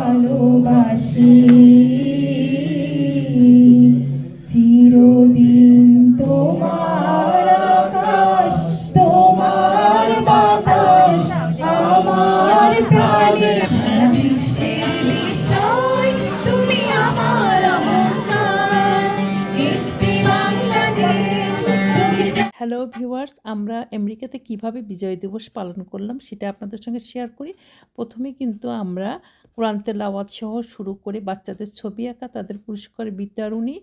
ভালোবাসি। চিরদিন তোমার আকাশ, তোমার বাতাস, আমার প্রাণে হ্যালো ভিউয়ার্স আমরা আমেরিকাতে কীভাবে বিজয় দিবস পালন করলাম সেটা আপনাদের সঙ্গে শেয়ার করি। প্রথমে কিন্তু আমরা কোরআন তেলাওয়াত সহ শুরু করে বাচ্চাদের ছবি আঁকা, তাদের পুরস্কার বিতরণী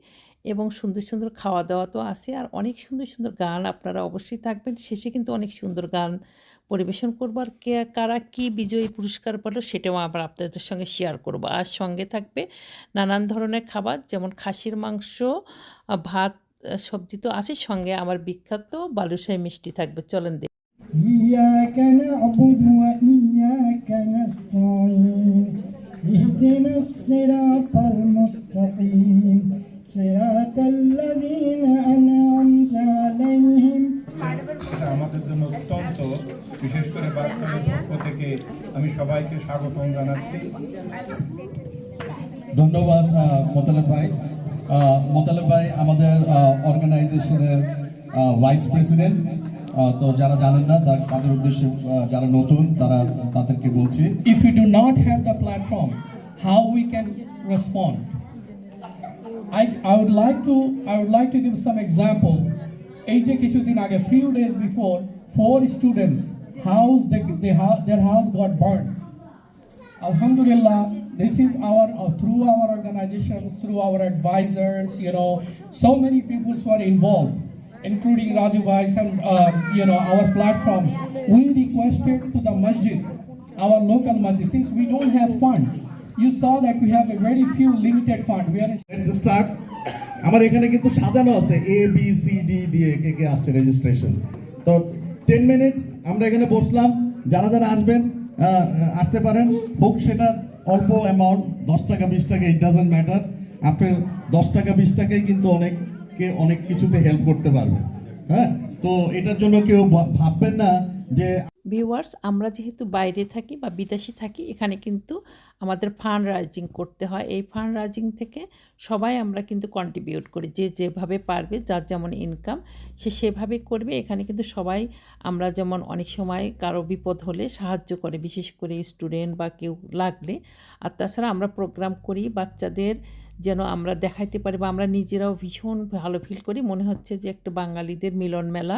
এবং সুন্দর সুন্দর খাওয়া দাওয়া তো আছে। আর অনেক সুন্দর সুন্দর গান আপনারা অবশ্যই থাকবেন। শেষে কিন্তু অনেক সুন্দর গান পরিবেশন করব। আর কে, কারা কী বিজয়ী পুরস্কার পেল সেটাও আবার আপনাদের সঙ্গে শেয়ার করব। আর সঙ্গে থাকবে নানান ধরনের খাবার, যেমন খাসির মাংস ভাত সবজি তো আছে সঙ্গে আমার বিখ্যাত বালুশাই মিষ্টি থাকবে। চলেন দেখি। وإياك نستعين اهدنا الصراط المستقيم صراط الذين أنعمت عليهم এটা আমাদের জন্য অত্যন্ত বিশেষ করে বাচ্চাদের পক্ষ থেকে আমি সবাইকে স্বাগতম জানাচ্ছি ধন্যবাদ আহ, মোতালেব ভাই আহ, মোতালেব ভাই আমাদের অর্গানাইজেশনের ভাইস প্রেসিডেন্ট তো যারা জানেন না তাদের উদ্দেশ্যে যারা নতুন তারা তাদেরকে বলছি if we do not have the platform, how we can respond. I, I would like to I would like to give some example. এই যে কিছুদিন আগে four students house they, they ha- their house got burned. Alhamdulillah, this is our uh, through our organizations, through our advisors, you know, so many people who including Raju Bhai and uh, you know our platform. We requested to the masjid, our local masjid, since we don't have fund. You saw that we have a very few limited fund. We are in let's start আমার এখানে কিন্তু সাজানো আছে A B C D দিয়ে কে কে আসছে registration তো ten minutes আমরা এখানে বসলাম যারা যারা আসবেন আসতে পারেন হোক সেটা অল্প অ্যামাউন্ট দশ টাকা বিশ টাকা ইট ডাজেন্ট ম্যাটার আপনার দশ টাকা বিশ টাকাই কিন্তু অনেককে অনেক কিছুতে হেল্প করতে পারবে। হ্যাঁ? তো এটার জন্য কেউ ভাববেন না যে ভিউয়ার্স আমরা যেহেতু বাইরে থাকি বা বিদেশে থাকি, এখানে কিন্তু আমাদের ফান্ড রাইজিং করতে হয়। এই ফান্ড রাইজিং থেকে সবাই আমরা কিন্তু কন্ট্রিবিউট করি। যে যেভাবে পারবে, যার যেমন ইনকাম সে সেভাবে করবে। এখানে কিন্তু সবাই আমরা যেমন অনেক সময় কারও বিপদ হলে সাহায্য করে, বিশেষ করে স্টুডেন্ট বা কেউ লাগলে। আর তাছাড়া আমরা প্রোগ্রাম করি, বাচ্চাদের যেন আমরা দেখাইতে পারি বা আমরা নিজেরাও ভীষণ ভালো ফিল করি। মনে হচ্ছে যে একটা বাঙালিদের মিলন মেলা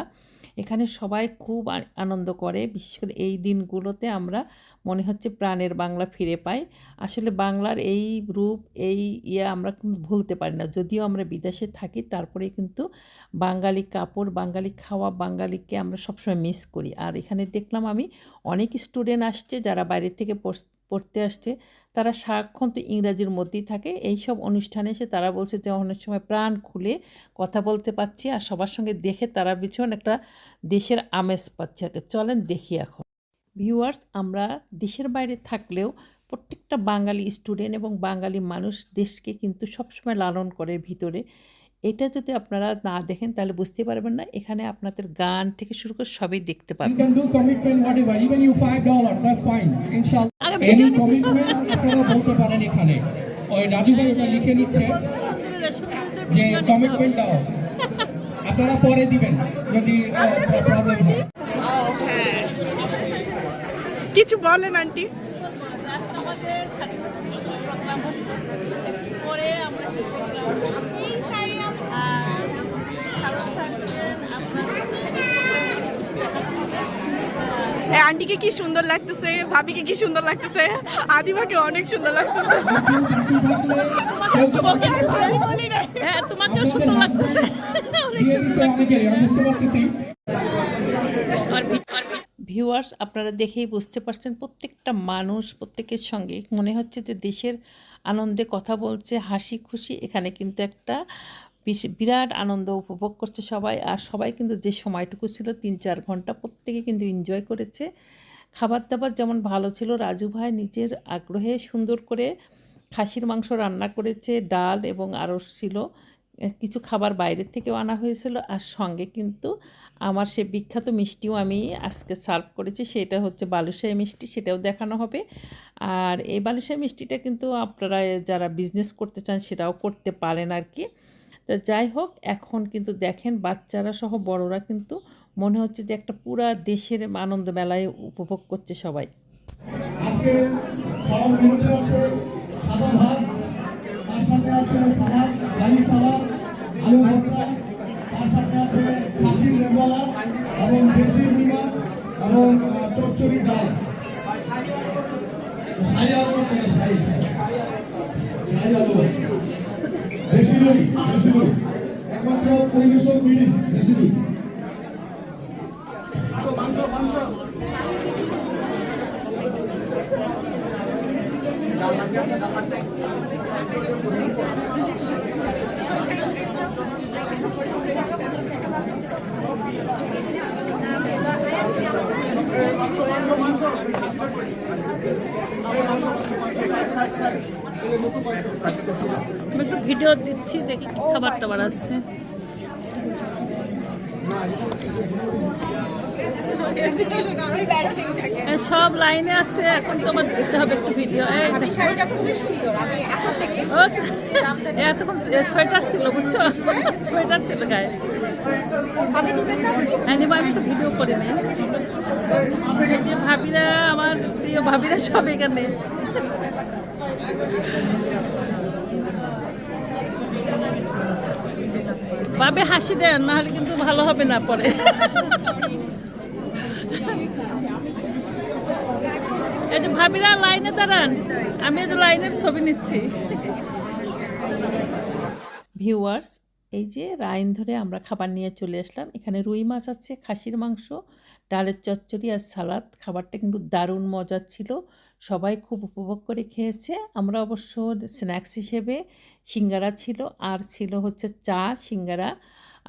এখানে সবাই খুব আনন্দ করে। বিশেষ করে এই দিনগুলোতে আমরা মনে হচ্ছে প্রাণের বাংলা ফিরে পাই। আসলে বাংলার এই রূপ, এই ইয়ে আমরা কিন্তু ভুলতে পারি না। যদিও আমরা বিদেশে থাকি, তারপরে কিন্তু বাঙালি কাপড়, বাঙালি খাওয়া, বাঙালিকে আমরা সবসময় মিস করি। আর এখানে দেখলাম আমি অনেক স্টুডেন্ট আসছে যারা বাইরে থেকে পড়স- পড়তে আসছে, তারা সারাক্ষণ তো ইংরাজির মধ্যেই থাকে। এই সব অনুষ্ঠানে এসে তারা বলছে যে অনেক সময় প্রাণ খুলে কথা বলতে পারছি আর সবার সঙ্গে দেখে তারা ভীষণ একটা দেশের আমেজ পাচ্ছে। আর চলেন দেখি এখন। ভিউয়ার্স আমরা দেশের বাইরে থাকলেও প্রত্যেকটা বাঙালি স্টুডেন্ট এবং বাঙালি মানুষ দেশকে কিন্তু সবসময় লালন করে ভিতরে। এটা যদি আপনারা না দেখেন তাহলে বুঝতে পারবেন না। এখানে আপনাদের গান থেকে শুরু করে সবই দেখতে পাবেন। ওই রাজু ভাই ওটা লিখে নিচ্ছে। যে কমিটমেন্ট দাও। আপনারা পরে দিবেন যদি প্রবলেম হয়। কিছু বলেন আন্টি। হ্যাঁ আন্টিকে কি সুন্দর লাগতেছে? ভাবিকে কি সুন্দর লাগতেছে? আদিবাকে অনেক সুন্দর লাগতেছে। হ্যাঁ তোমাকেও সুন্দর লাগতেছে। ভিউয়ার্স আপনারা দেখেই বুঝতে পারছেন প্রত্যেকটা মানুষ প্রত্যেকের সঙ্গে মনে হচ্ছে যে দেশের আনন্দে কথা বলছে হাসি খুশি এখানে কিন্তু একটা বিরাট আনন্দ উপভোগ করছে সবাই। আর সবাই কিন্তু যে সময়টুকু ছিল তিন চার ঘণ্টা প্রত্যেকে কিন্তু এনজয় করেছে। খাবার দাবার যেমন ভালো ছিল, রাজু ভাই নিজের আগ্রহে সুন্দর করে খাসির মাংস রান্না করেছে, ডাল এবং আরও ছিল। কিছু খাবার বাইরের থেকেও আনা হয়েছিল। আর সঙ্গে কিন্তু আমার সে বিখ্যাত মিষ্টিও আমি আজকে সার্ভ করেছি। সেটা হচ্ছে বালুশাহী মিষ্টি, সেটাও দেখানো হবে। আর এই বালুশাহী মিষ্টিটা কিন্তু আপনারা যারা বিজনেস করতে চান, সেটাও করতে পারেন আর কি তো যাই হোক, এখন কিন্তু দেখেন বাচ্চারা সহ বড়রা কিন্তু মনে হচ্ছে যে একটা পুরা দেশের আনন্দ মেলায় উপভোগ করছে সবাই। দেশি দই একমাত্র পরিবেশক দেশি দই আমি একটু দিচ্ছি দেখি খাবার টাবার এ, সব লাইনে আছে এখন তোমার দিতে হবে একটু ভিডিও এতক্ষণ সোয়েটার ছিল বুঝছ? সোয়েটার ছিল গায়ে। হ্যাঁ আমি একটু ভিডিও করে নিই যে ভাবিরা আমার প্রিয় ভাবিরা সব এখানে। ভাবে হাসি দেন, নাহলে কিন্তু ভালো হবে না পরে। ভাবিরা লাইনে দাঁড়ান, আমি এই লাইনের ছবি নিচ্ছি। ভিউয়ার্স, এই যে রাইন ধরে আমরা খাবার নিয়ে চলে আসলাম। এখানে রুই মাছ আছে, খাসির মাংস, ডালের চচ্চড়ি আর সালাদ। খাবারটা কিন্তু দারুণ মজার ছিল। সবাই খুব উপভোগ করে খেয়েছে। আমরা অবশ্য স্ন্যাক্স হিসেবে সিঙ্গারা ছিল, আর ছিল হচ্ছে চা, সিঙ্গারা,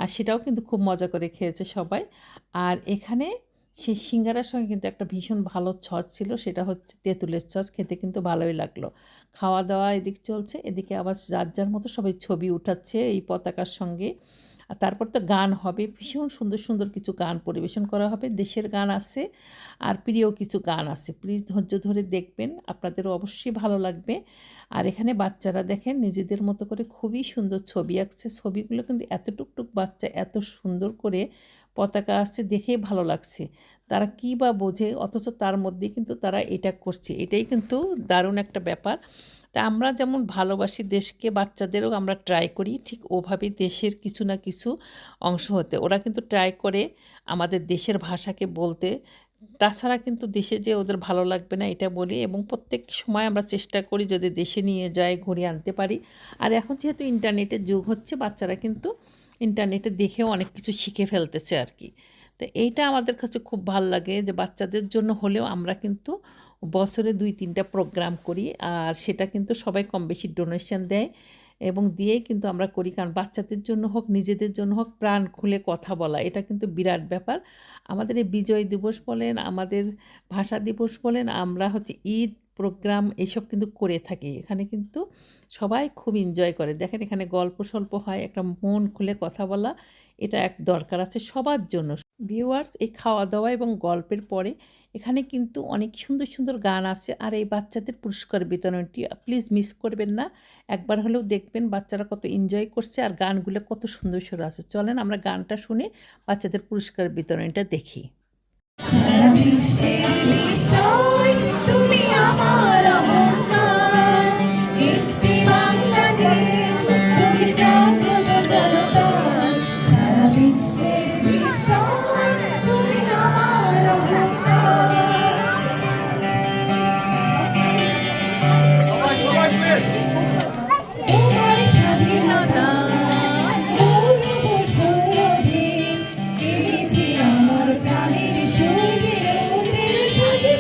আর সেটাও কিন্তু খুব মজা করে খেয়েছে সবাই। আর এখানে সেই সিঙ্গারার সঙ্গে কিন্তু একটা ভীষণ ভালো ছচ ছিল, সেটা হচ্ছে তেঁতুলের ছচ খেতে কিন্তু ভালোই লাগল। খাওয়া দাওয়া এদিক চলছে, এদিকে আবার যার যার মতো সবাই ছবি উঠাচ্ছে এই পতাকার সঙ্গে। আর তারপর তো গান হবে। ভীষণ সুন্দর সুন্দর কিছু গান পরিবেশন করা হবে। দেশের গান আছে আর প্রিয় কিছু গান আছে। প্লিজ ধৈর্য ধরে দেখবেন, আপনাদেরও অবশ্যই ভালো লাগবে। আর এখানে বাচ্চারা দেখেন, নিজেদের মতো করে খুবই সুন্দর ছবি আঁকছে। ছবিগুলো কিন্তু এত টুকটুক বাচ্চা, এত সুন্দর করে পতাকা আসছে, দেখেই ভালো লাগছে। তারা কী বা বোঝে, অথচ তার মধ্যে কিন্তু তারা এটা করছে। এটাই কিন্তু দারুণ একটা ব্যাপার। তা আমরা যেমন ভালোবাসি দেশকে, বাচ্চাদেরও আমরা ট্রাই করি ঠিক ওভাবেই দেশের কিছু না কিছু অংশ হতে। ওরা কিন্তু ট্রাই করে আমাদের দেশের ভাষাকে বলতে। তাছাড়া কিন্তু দেশে যে ওদের ভালো লাগবে না এটা বলি এবং প্রত্যেক সময় আমরা চেষ্টা করি যদি দেশে নিয়ে যাই, ঘুরিয়ে আনতে পারি। আর এখন যেহেতু ইন্টারনেটের যুগ হচ্ছে, বাচ্চারা কিন্তু ইন্টারনেটে দেখেও অনেক কিছু শিখে ফেলতেছে আর কি। তো এইটা আমাদের কাছে খুব ভালো লাগে যে বাচ্চাদের জন্য হলেও আমরা কিন্তু বছরে দুই, তিনটা প্রোগ্রাম করি, আর সেটা কিন্তু সবাই কম বেশি ডোনেশন দেয় এবং দিয়েই কিন্তু আমরা করি। কারণ বাচ্চাদের জন্য হোক, নিজেদের জন্য হোক, প্রাণ খুলে কথা বলা, এটা কিন্তু বিরাট ব্যাপার। আমাদের এই বিজয় দিবস বলেন, আমাদের ভাষা দিবস বলেন, আমরা হচ্ছে ঈদ প্রোগ্রাম এসব কিন্তু করে থাকি। এখানে কিন্তু সবাই খুব এনজয় করে। দেখেন এখানে গল্প সল্প হয়, একটা মন খুলে কথা বলা, এটা এক দরকার আছে সবার জন্য। ভিউয়ার্স এই খাওয়া দাওয়া এবং গল্পের পরে এখানে কিন্তু অনেক সুন্দর সুন্দর গান আছে আর এই বাচ্চাদের পুরস্কার বিতরণটি প্লিজ মিস করবেন না। একবার হলেও দেখবেন বাচ্চারা কত এনজয় করছে আর গানগুলো কত সুন্দর সুন্দর আছে। চলেন আমরা গানটা শুনে বাচ্চাদের পুরস্কার বিতরণটা দেখি। আমার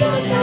প্রাণের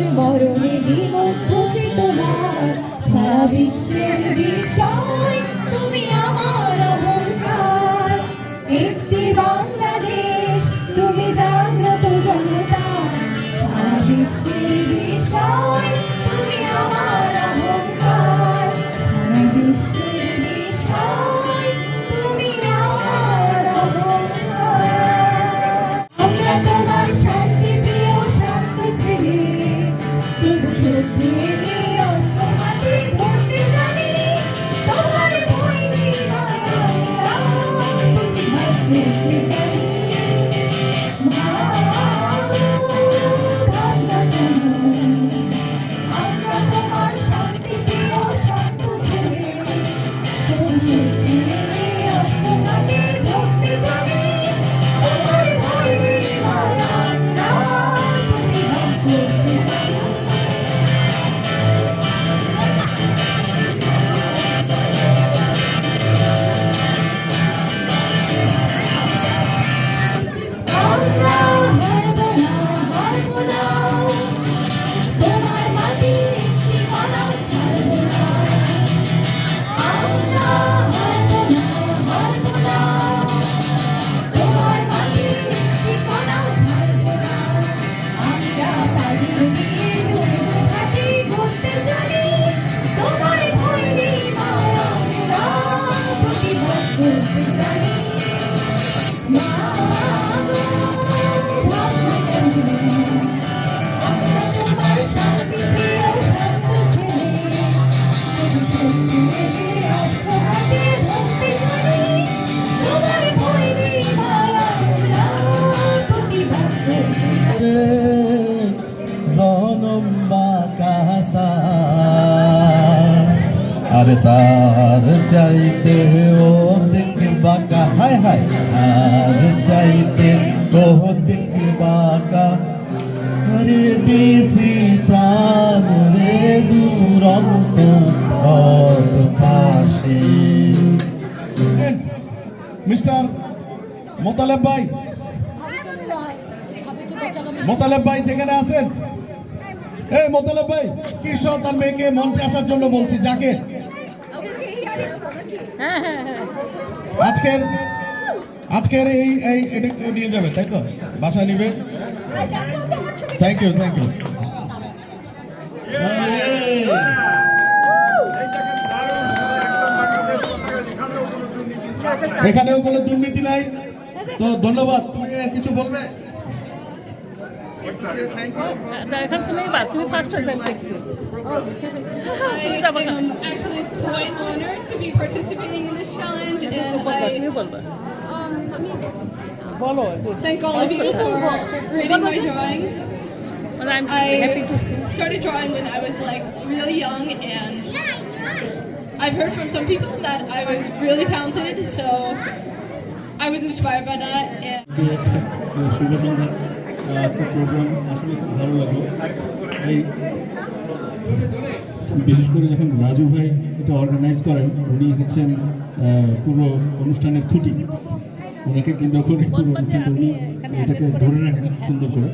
জীবন মরণে বিমুগ্ধ তোমার। সারা বিশ্বের বিষয়, তুমি আমার অহংকার। একটি বাংলাদেশ, তুমি জাগ্রত জনতা। সারা বিশ্বের বাঁকা, হায় হায়। আর চাইতে দিক বাঁকা। আরে দিছি প্রাণ রে দুরন্ত পথ পাশে। মিস্টার মোতালেব ভাই। মোতালেব ভাই, যেখানে আছেন? এই, মোতালেব ভাই কৃষক তার মেয়েকে মঞ্চে আসার জন্য বলছি, যাকে? আজকের আজকের এই এই, এটা নিয়ে যাবে, তাই তো? বাসা নিবে? থ্যাংক ইউ থ্যাংক ইউ এখানেও কোনো দুর্নীতি নাই। তো ধন্যবাদ, তুমি কিছু বলবে? এখন তুমি বা তুমি ফার্স্ট হয়েছে দেখছি তুমি I যাবো না am actually quite honored to be participating in this challenge, and বলবা I তুমি বলবা বলো thank all of you for rating my drawing. I'm I happy to see started drawing when I was like really young, and I've heard from some people that I was really talented, so I was inspired by that. And শুভ সন্ধ্যা আজকের programme আসলে খুব ভালো লাগল। এই বিশেষ করে যখন রাজু ভাই এটা অর্গানাইজ করেন উনি হচ্ছেন পুরো অনুষ্ঠানের খুঁটি। ওনাকে কেন্দ্র করে পুরো অনুষ্ঠানটা উনি এটাকে ধরে রাখেন সুন্দর করে।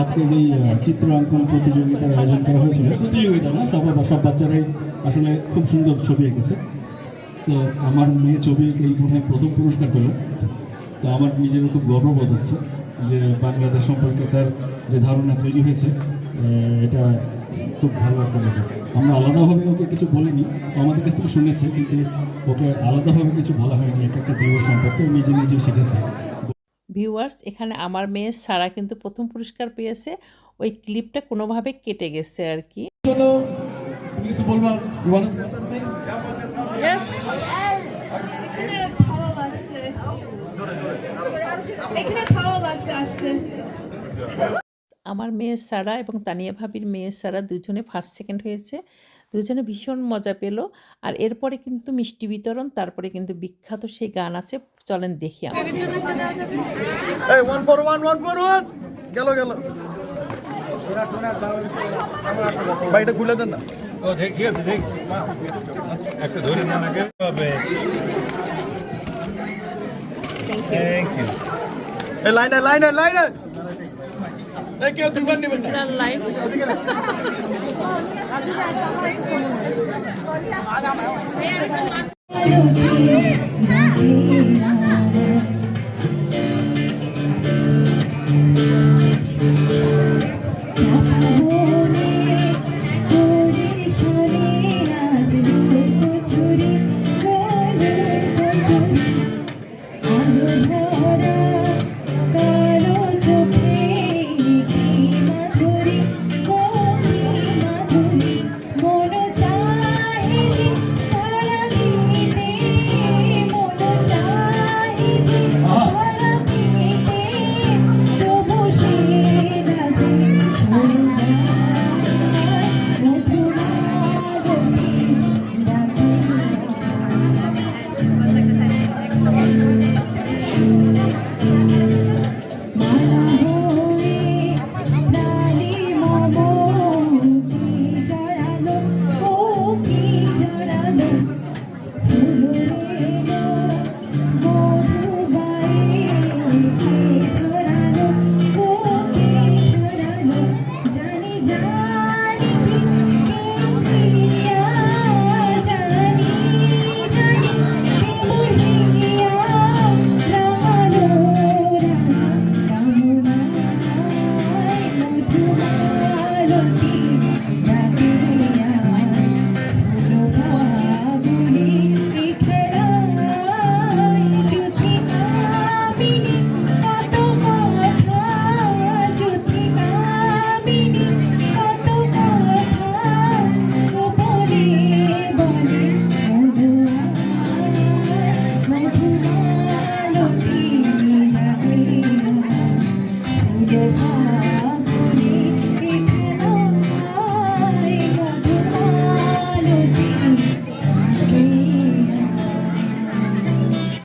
আজকের এই আহ, চিত্র অঙ্কন প্রতিযোগিতার আয়োজন করা হয়েছিল। প্রতিযোগিতা না সব সব বাচ্চারাই আসলে খুব সুন্দর ছবি এঁকেছে। তো আমার মেয়ে ছবি এই প্রথম পুরস্কার পেল। তো আমার নিজেরও খুব গর্ববোধ হচ্ছে। যে বাংলাদেশ সম্পর্কে তার যে ধারণা তৈরি হয়েছে এটা খুব ভালো একটা ব্যাপার। আমরা আলাদাভাবে ওকে কিছু বলিনি আমাদের কাছ থেকে শুনেছি কিন্তু ওকে আলাদাভাবে কিছু বলা হয়নি। এটা একটা দৃঢ় সম্পর্কে নিজে নিজে শিখেছে। ভিউয়ার্স এখানে আমার মেয়ে সারা কিন্তু প্রথম পুরস্কার পেয়েছে। ওই ক্লিপটা কোনোভাবে কেটে গেছে আর কি। এখানে লাগছে আসতে। আমার মেয়ে সারা এবং তানিয়া ভাবির মেয়ে সারা দুজনে ফার্স্ট সেকেন্ড হয়েছে। দুজনে ভীষণ মজা পেল। আর এরপরে কিন্তু মিষ্টি বিতরণ তারপরে কিন্তু বিখ্যাত সেই গান আছে চলেন দেখি গেল গেল। খুলে দেন না। একটা ধরে থ্যাংক ইউ এই লাইনে লাইনে লাইনে এই কেউ দুবার নেবেন না লাইভ মন